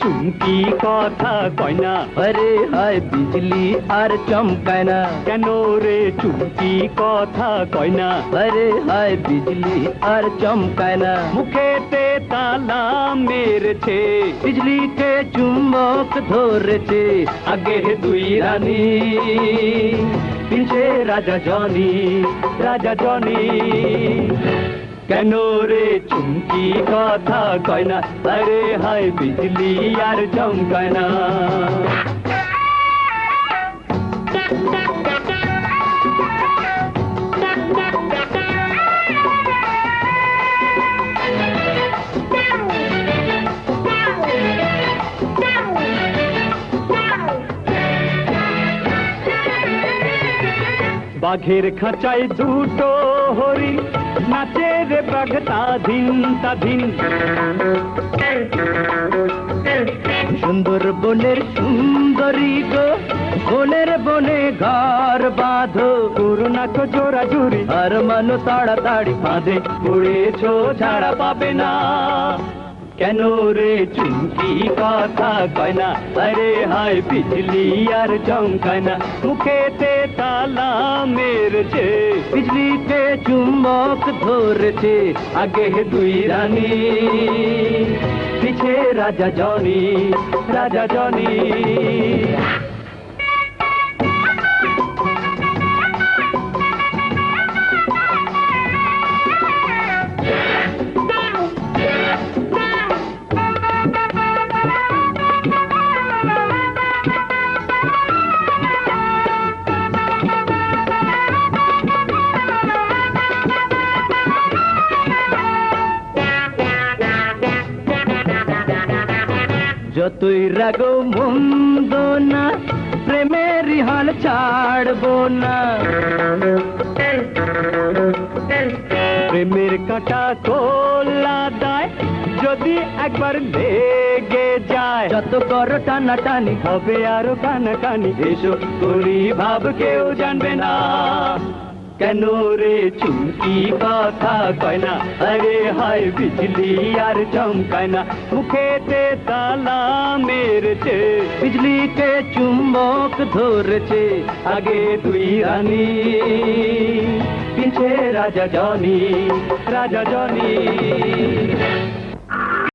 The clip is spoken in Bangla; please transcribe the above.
চুমকি কথা কয় না? আরে হায় বিজলি আর চমকায় না। কেন রে চুমকি কথা কয় না? আরে হায় বিজলি আর চমকায় না। মুখেতে তালা মেরেছে বিজলিকে চুম্বক ধরেছে আগে দুই রানী। পিছে রাজা জনি রাজা জনি। কেন রে চুমকি কথা কয় না? আরে হায় বিজলি আর চমকায় না। বাঘের খাঁচায় দুটো হরি নাচে রে বাঘ তাধিন তাধিন সুন্দর বনের সুন্দরী গো, বনের বনে ঘর বাঁধো করুণা তো জোড়া জুড়ি আর মানো তাড়াতাড়ি ফাঁদে পড়েছো ছাড়া পাবে না। কেন রে চুমকি কথা কয়না আরে হায় বিজলি আর চমকানা মুখেতে তালা মেরেছে বিজলিতে চুম্বক ধরেছে, আগে দুই রানী। পিছে রাজা জনি রাজা জনি। যতই রাগো মন্দ না প্রেমের হাল ছাড়বো না। প্রেমের কাটা কোলা দায় যদি একবার লেগে যায়। যত করো টানা টানি হবে আরও কানাকানি এসো করি ভাব কেউ জানবে না। কেন রে চুমকি কথা কয় না? আরে হায় বিজলি আর চমকায় না। মুখেতে তালা মেরেছে বিজলিতে চুম্বক ধরেছে, আগে দুই রানী। পিছে রাজা জনি রাজা জনি।